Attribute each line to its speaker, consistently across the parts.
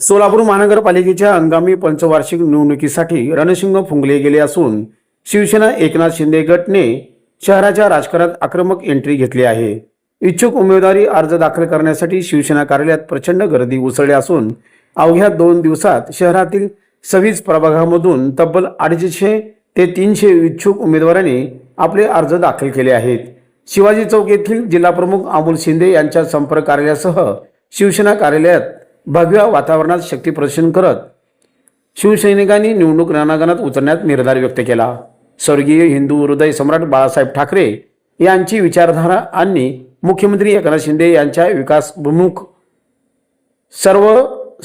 Speaker 1: सोलापूर महानगरपालिकेच्या हंगामी पंचवार्षिक निवडणुकीसाठी रणशिंग फुंकले गेले असून शिवसेना एकनाथ शिंदे गटने शहराच्या राजकारणात आक्रमक एंट्री घेतली आहे. इच्छुक उमेदवारी अर्ज दाखल करण्यासाठी शिवसेना कार्यालयात प्रचंड गर्दी उसळली असून अवघ्या दोन दिवसात शहरातील सव्वीस प्रभागामधून तब्बल अडीचशे ते तीनशे इच्छुक उमेदवारांनी आपले अर्ज दाखल केले आहेत. शिवाजी चौक येथील जिल्हाप्रमुख अमोल शिंदे यांच्या संपर्क कार्यालयासह शिवसेना कार्यालयात भव्य वातावरणात शक्तीप्रदर्शन करत शिवसैनिकांनी निवडणूक रणांगणात उतरण्यात निर्धार व्यक्त केला. स्वर्गीय हिंदू हृदय सम्राट बाळासाहेब ठाकरे यांची विचारधारा आणि मुख्यमंत्री एकनाथ शिंदे यांच्या विकासभिमुख सर्व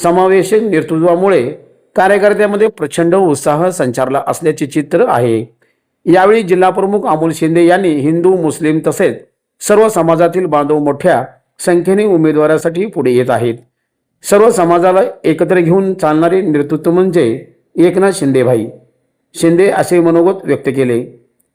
Speaker 1: समावेशक नेतृत्वामुळे कार्यकर्त्यामध्ये प्रचंड उत्साह संचारला असल्याचे चित्र आहे. यावेळी जिल्हाप्रमुख अमोल शिंदे यांनी हिंदू मुस्लिम तसेच सर्व समाजातील बांधव मोठ्या संख्येने उमेदवारासाठी पुढे येत आहेत. सर्व समाजाला एकत्र घेऊन चालणारे नेतृत्व म्हणजे एकनाथ शिंदेभाई शिंदे असे मनोगत व्यक्त केले.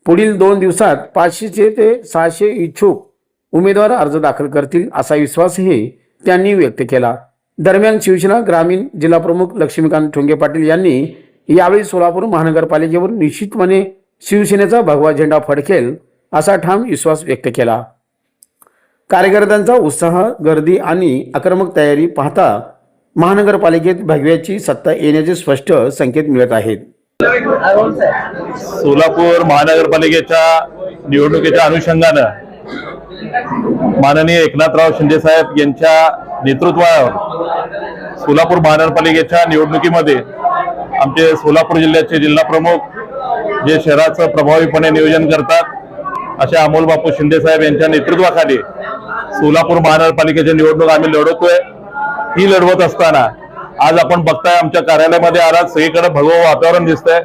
Speaker 1: पुढील दोन दिवसात पाचशेचे ते सहाशे इच्छुक उमेदवार अर्ज दाखल करतील असा विश्वासही त्यांनी व्यक्त केला. दरम्यान शिवसेना ग्रामीण जिल्हाप्रमुख लक्ष्मीकांत ठोंगे पाटील यांनी यावेळी सोलापूर महानगरपालिकेवर निश्चितपणे शिवसेनेचा भगवा झेंडा फडकेल असा ठाम विश्वास व्यक्त केला. कार्यकर्त्यांचा उत्साह गर्दी आणि आक्रमक तयारी पाहता महानगरपालिकेत भगव्याची सत्ता येण्याचे स्पष्ट संकेत मिळत आहेत.
Speaker 2: सोलापूर महानगरपालिकेच्या निवडणुकीच्या अनुषंगानं माननीय एकनाथराव शिंदे साहेब यांच्या नेतृत्वावर सोलापूर महानगरपालिकेच्या निवडणुकीमध्ये आमचे सोलापूर जिल्ह्याचे जिल्हा प्रमुख जे शहराचं प्रभावीपणे नियोजन करतात असे अमोल बापू शिंदे साहेब यांच्या नेतृत्वाखाली सोलापूर महानगरपालिकेची निवडणूक आम्ही लढवतोय. ही लढवत असताना आज आपण बघताय आमच्या कार्यालयामध्ये आलात सगळीकडे भगवं वातावरण दिसतंय.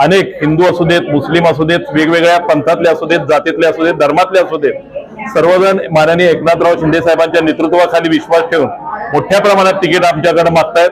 Speaker 2: अनेक हिंदू असू देत मुस्लिम असू देत वेगवेगळ्या पंथातले असू देत जातीतले असू देत धर्मातले असू देत सर्वजण माननीय एकनाथराव शिंदे साहेबांच्या नेतृत्वाखाली विश्वास ठेवून मोठ्या प्रमाणात तिकीट आमच्याकडे मागतायत.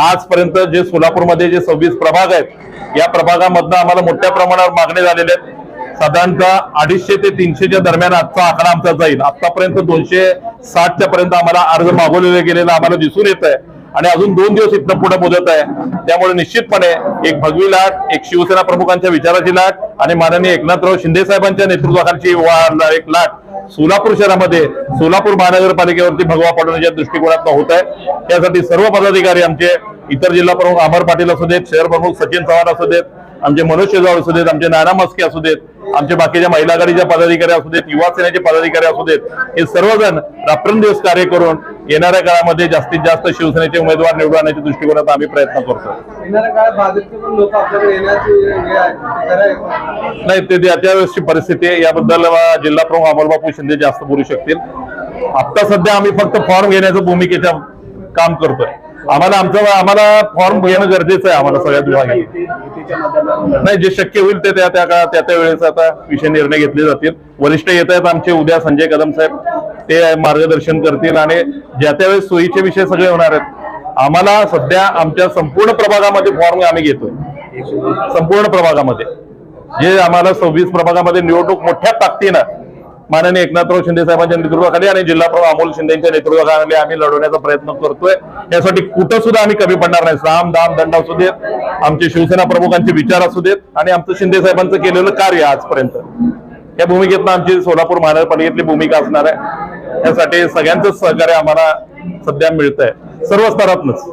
Speaker 2: आजपर्यंत जे सोलापूरमध्ये जे सव्वीस प्रभाग आहेत या प्रभागामधनं आम्हाला मोठ्या प्रमाणावर मागणी झालेले आहेत. साधारणतः अडीचशे ते तीनशेच्या दरम्यान आजचा आकडा आमचा जाईल. आतापर्यंत दोनशे साठच्या पर्यंत आम्हाला अर्ज मागवलेले गेलेला आम्हाला दिसून येत आहे आणि अजून दोन दिवस इथनं पुढे मोजत आहे. त्यामुळे निश्चितपणे एक भगवी लाट एक शिवसेना प्रमुखांच्या विचाराची लाट आणि माननीय एकनाथराव शिंदे साहेबांच्या नेतृत्वाखालची वा- एक लाट सोलापूर शहरामध्ये सोलापूर महानगरपालिकेवरती भगवा पडवण्याच्या दृष्टिकोनात होत आहे त्यासाठी सर्व पदाधिकारी आमचे इतर जिल्हा प्रमुख अमर पाटील असू देत शहर प्रमुख सचिन चव्हाण असू देत आमचे मनोज शेजाव असू देत आमचे नाना मस्के असू देत आमचे बाकीच्या महिला आघाडीचे पदाधिकारी असू देत युवा सेनेचे पदाधिकारी असू देत हे सर्वजण रात्रंदिवस कार्य करून येणाऱ्या काळामध्ये जास्तीत जास्त शिवसेनेचे उमेदवार निवडून आणण्याच्या दृष्टिकोनात आम्ही प्रयत्न करतो? नाही ते त्यावेळेसची परिस्थिती आहे. याबद्दल जिल्हा प्रमुख अमरबापू शिंदे जास्त बोलू शकतील. आता सध्या आम्ही फक्त फॉर्म घेण्याचं भूमिकेच्या काम करतोय. आम्हाला आमचं आम्हाला फॉर्म घेणं गरजेचं आहे आम्हाला सगळ्यात विभागात. नाही जे शक्य होईल ते त्या त्या काळात त्या त्या वेळेस आता विषय निर्णय घेतले जातील. वरिष्ठ येत आहेत आमचे उद्या संजय कदम साहेब ते मार्गदर्शन करतील आणि ज्या त्यावेळेस सोयीचे विषय सगळे होणार आहेत आम्हाला सध्या आमच्या संपूर्ण प्रभागामध्ये फॉर्म आम्ही घेतोय. संपूर्ण प्रभागामध्ये. जे आम्हाला सव्वीस प्रभागामध्ये निवडणूक मोठ्या ताकदीनं माननीय एकनाथराव शिंदे साहेबांच्या नेतृत्वाखाली आणि जिल्हा प्रमुख अमोल शिंदेच्या नेतृत्वाखाली आम्ही लढवण्याचा प्रयत्न करतोय. यासाठी कुठं सुद्धा आम्ही कमी पडणार नाही. साम दाम दंड असू देत आमचे शिवसेना प्रमुखांचे विचार असू देत आणि आमचं शिंदे साहेबांचं केलेलं कार्य आजपर्यंत. या भूमिकेतनं आमची सोलापूर महानगरपालिकेतली भूमिका असणार आहे. यासाठी सगळ्यांचं सहकार्य आम्हाला सध्या मिळतंय. सर्व स्तरातूनच.